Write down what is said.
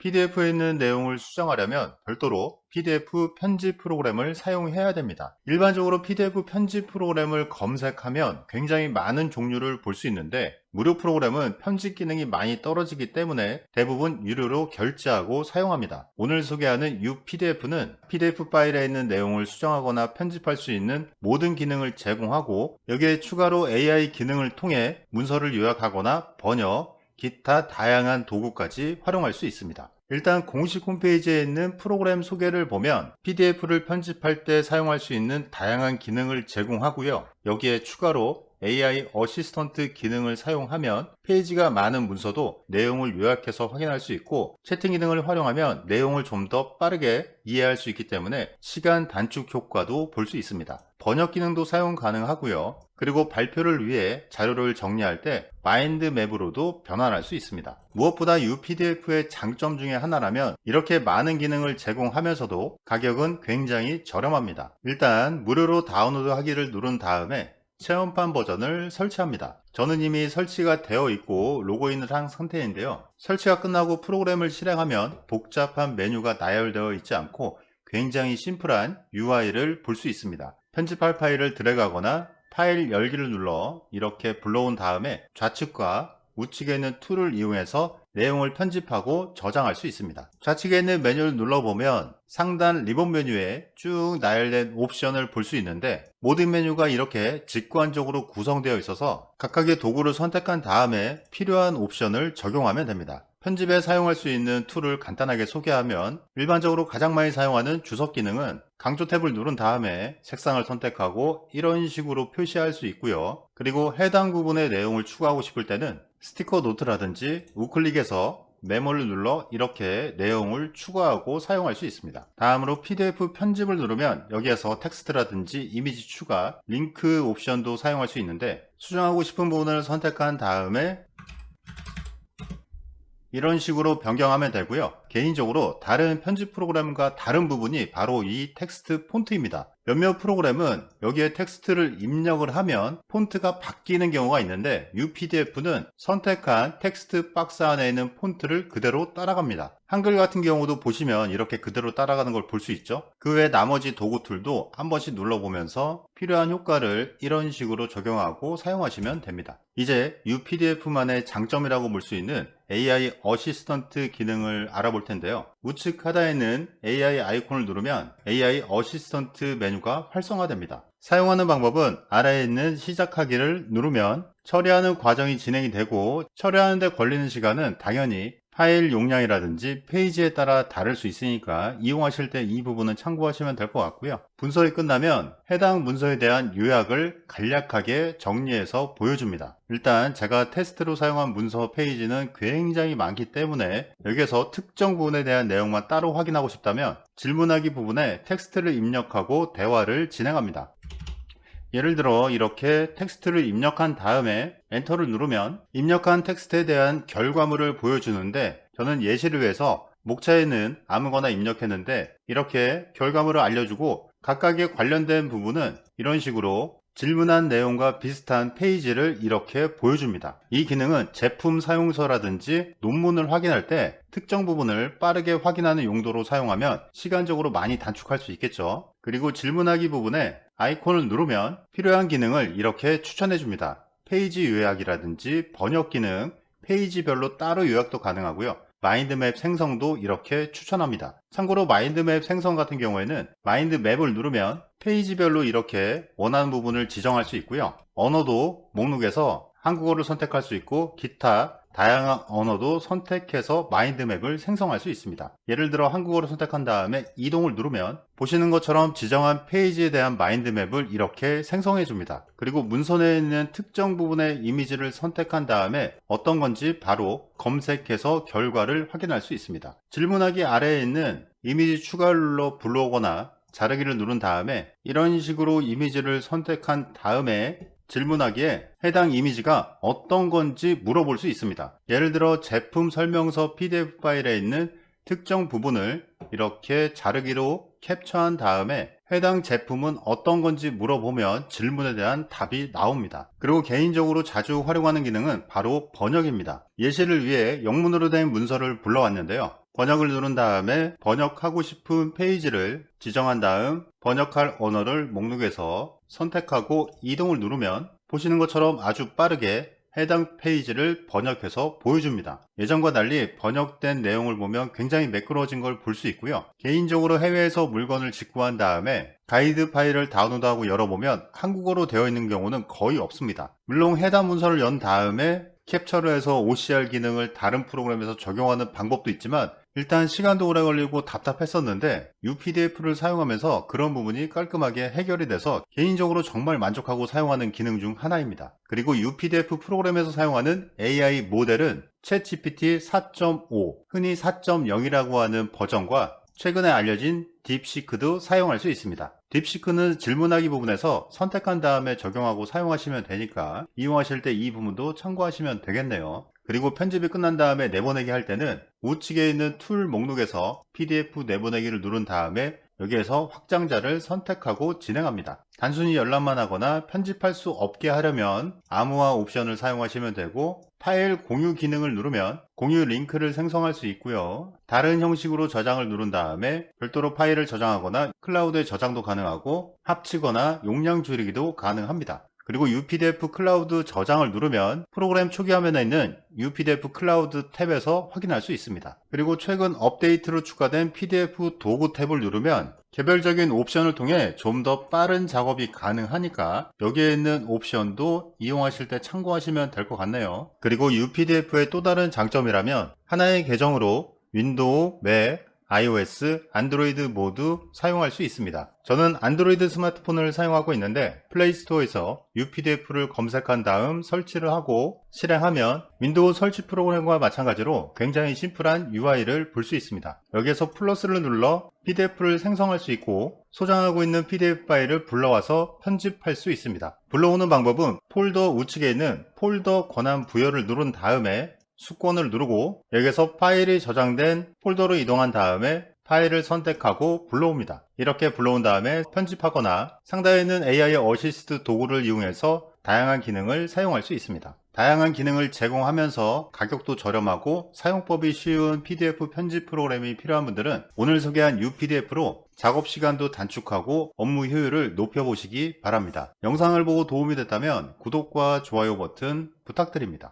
PDF에 있는 내용을 수정하려면 별도로 PDF 편집 프로그램을 사용해야 됩니다. 일반적으로 PDF 편집 프로그램을 검색하면 굉장히 많은 종류를 볼 수 있는데 무료 프로그램은 편집 기능이 많이 떨어지기 때문에 대부분 유료로 결제하고 사용합니다. 오늘 소개하는 UPDF는 PDF 파일에 있는 내용을 수정하거나 편집할 수 있는 모든 기능을 제공하고 여기에 추가로 AI 기능을 통해 문서를 요약하거나 번역, 기타 다양한 도구까지 활용할 수 있습니다. 일단 공식 홈페이지에 있는 프로그램 소개를 보면 PDF를 편집할 때 사용할 수 있는 다양한 기능을 제공하고요. 여기에 추가로 AI 어시스턴트 기능을 사용하면 페이지가 많은 문서도 내용을 요약해서 확인할 수 있고 채팅 기능을 활용하면 내용을 좀 더 빠르게 이해할 수 있기 때문에 시간 단축 효과도 볼 수 있습니다. 번역 기능도 사용 가능하고요. 그리고 발표를 위해 자료를 정리할 때 마인드맵으로도 변환할 수 있습니다. 무엇보다 UPDF의 장점 중에 하나라면 이렇게 많은 기능을 제공하면서도 가격은 굉장히 저렴합니다. 일단 무료로 다운로드 하기를 누른 다음에 체험판 버전을 설치합니다. 저는 이미 설치가 되어 있고 로그인을 한 상태인데요. 설치가 끝나고 프로그램을 실행하면 복잡한 메뉴가 나열되어 있지 않고 굉장히 심플한 UI를 볼 수 있습니다. 편집할 파일을 드래그하거나 파일 열기를 눌러 이렇게 불러온 다음에 좌측과 우측에 있는 툴을 이용해서 내용을 편집하고 저장할 수 있습니다. 좌측에 있는 메뉴를 눌러보면 상단 리본 메뉴에 쭉 나열된 옵션을 볼 수 있는데 모든 메뉴가 이렇게 직관적으로 구성되어 있어서 각각의 도구를 선택한 다음에 필요한 옵션을 적용하면 됩니다. 편집에 사용할 수 있는 툴을 간단하게 소개하면 일반적으로 가장 많이 사용하는 주석 기능은 강조 탭을 누른 다음에 색상을 선택하고 이런 식으로 표시할 수 있고요. 그리고 해당 부분의 내용을 추가하고 싶을 때는 스티커 노트라든지 우클릭해서 메모를 눌러 이렇게 내용을 추가하고 사용할 수 있습니다. 다음으로 PDF 편집을 누르면 여기에서 텍스트라든지 이미지 추가, 링크 옵션도 사용할 수 있는데 수정하고 싶은 부분을 선택한 다음에 이런 식으로 변경하면 되고요. 개인적으로 다른 편집 프로그램과 다른 부분이 바로 이 텍스트 폰트입니다. 몇몇 프로그램은 여기에 텍스트를 입력을 하면 폰트가 바뀌는 경우가 있는데 UPDF는 선택한 텍스트 박스 안에 있는 폰트를 그대로 따라갑니다. 한글 같은 경우도 보시면 이렇게 그대로 따라가는 걸 볼 수 있죠. 그 외 나머지 도구 툴도 한 번씩 눌러보면서 필요한 효과를 이런 식으로 적용하고 사용하시면 됩니다. 이제 UPDF만의 장점이라고 볼 수 있는 AI 어시스턴트 기능을 알아볼 텐데요. 우측 하단에 있는 AI 아이콘을 누르면 AI 어시스턴트 메뉴가 활성화됩니다. 사용하는 방법은 아래에 있는 시작하기를 누르면 처리하는 과정이 진행이 되고 처리하는데 걸리는 시간은 당연히 파일 용량이라든지 페이지에 따라 다를 수 있으니까 이용하실 때 이 부분은 참고하시면 될 것 같고요. 분석이 끝나면 해당 문서에 대한 요약을 간략하게 정리해서 보여줍니다. 일단 제가 테스트로 사용한 문서 페이지는 굉장히 많기 때문에 여기에서 특정 부분에 대한 내용만 따로 확인하고 싶다면 질문하기 부분에 텍스트를 입력하고 대화를 진행합니다. 예를 들어 이렇게 텍스트를 입력한 다음에 엔터를 누르면 입력한 텍스트에 대한 결과물을 보여주는데 저는 예시를 위해서 목차에는 아무거나 입력했는데 이렇게 결과물을 알려주고 각각의 관련된 부분은 이런 식으로 질문한 내용과 비슷한 페이지를 이렇게 보여줍니다. 이 기능은 제품 사용서라든지 논문을 확인할 때 특정 부분을 빠르게 확인하는 용도로 사용하면 시간적으로 많이 단축할 수 있겠죠. 그리고 질문하기 부분에 아이콘을 누르면 필요한 기능을 이렇게 추천해 줍니다. 페이지 요약이라든지 번역 기능, 페이지별로 따로 요약도 가능하고요. 마인드맵 생성도 이렇게 추천합니다. 참고로 마인드맵 생성 같은 경우에는 마인드맵을 누르면 페이지별로 이렇게 원하는 부분을 지정할 수 있고요. 언어도 목록에서 한국어를 선택할 수 있고 기타 다양한 언어도 선택해서 마인드맵을 생성할 수 있습니다. 예를 들어 한국어를 선택한 다음에 이동을 누르면 보시는 것처럼 지정한 페이지에 대한 마인드맵을 이렇게 생성해 줍니다. 그리고 문서내에 있는 특정 부분의 이미지를 선택한 다음에 어떤 건지 바로 검색해서 결과를 확인할 수 있습니다. 질문하기 아래에 있는 이미지 눌러 불러오거나 자르기를 누른 다음에 이런 식으로 이미지를 선택한 다음에 질문하기에 해당 이미지가 어떤 건지 물어볼 수 있습니다. 예를 들어 제품 설명서 PDF 파일에 있는 특정 부분을 이렇게 자르기로 캡처한 다음에 해당 제품은 어떤 건지 물어보면 질문에 대한 답이 나옵니다. 그리고 개인적으로 자주 활용하는 기능은 바로 번역입니다. 예시를 위해 영문으로 된 문서를 불러왔는데요. 번역을 누른 다음에 번역하고 싶은 페이지를 지정한 다음 번역할 언어를 목록에서 선택하고 이동을 누르면 보시는 것처럼 아주 빠르게 해당 페이지를 번역해서 보여줍니다. 예전과 달리 번역된 내용을 보면 굉장히 매끄러워진 걸 볼 수 있고요. 개인적으로 해외에서 물건을 직구한 다음에 가이드 파일을 다운로드하고 열어보면 한국어로 되어 있는 경우는 거의 없습니다. 물론 해당 문서를 연 다음에 캡처를 해서 OCR 기능을 다른 프로그램에서 적용하는 방법도 있지만 일단 시간도 오래 걸리고 답답했었는데 UPDF를 사용하면서 그런 부분이 깔끔하게 해결이 돼서 개인적으로 정말 만족하고 사용하는 기능 중 하나입니다. 그리고 UPDF 프로그램에서 사용하는 AI 모델은 챗GPT 4.5, 흔히 4.0이라고 하는 버전과 최근에 알려진 딥시크도 사용할 수 있습니다. 딥시크는 질문하기 부분에서 선택한 다음에 적용하고 사용하시면 되니까 이용하실 때 이 부분도 참고하시면 되겠네요. 그리고 편집이 끝난 다음에 내보내기 할 때는 우측에 있는 툴 목록에서 PDF 내보내기를 누른 다음에 여기에서 확장자를 선택하고 진행합니다. 단순히 열람만 하거나 편집할 수 없게 하려면 암호화 옵션을 사용하시면 되고 파일 공유 기능을 누르면 공유 링크를 생성할 수 있고요. 다른 형식으로 저장을 누른 다음에 별도로 파일을 저장하거나 클라우드에 저장도 가능하고 합치거나 용량 줄이기도 가능합니다. 그리고 UPDF 클라우드 저장을 누르면 프로그램 초기 화면에 있는 UPDF 클라우드 탭에서 확인할 수 있습니다. 그리고 최근 업데이트로 추가된 PDF 도구 탭을 누르면 개별적인 옵션을 통해 좀 더 빠른 작업이 가능하니까 여기에 있는 옵션도 이용하실 때 참고하시면 될 것 같네요. 그리고 UPDF의 또 다른 장점이라면 하나의 계정으로 윈도우, 맥, iOS, 안드로이드 모두 사용할 수 있습니다. 저는 안드로이드 스마트폰을 사용하고 있는데 플레이스토어에서 UPDF를 검색한 다음 설치를 하고 실행하면 윈도우 설치 프로그램과 마찬가지로 굉장히 심플한 UI를 볼 수 있습니다. 여기에서 플러스를 눌러 PDF를 생성할 수 있고 소장하고 있는 PDF 파일을 불러와서 편집할 수 있습니다. 불러오는 방법은 폴더 우측에 있는 폴더 권한 부여를 누른 다음에 수권을 누르고 여기서 파일이 저장된 폴더로 이동한 다음에 파일을 선택하고 불러옵니다. 이렇게 불러온 다음에 편집하거나 상단에 있는 AI 어시스트 도구를 이용해서 다양한 기능을 사용할 수 있습니다. 다양한 기능을 제공하면서 가격도 저렴하고 사용법이 쉬운 PDF 편집 프로그램이 필요한 분들은 오늘 소개한 UPDF로 작업 시간도 단축하고 업무 효율을 높여보시기 바랍니다. 영상을 보고 도움이 됐다면 구독과 좋아요 버튼 부탁드립니다.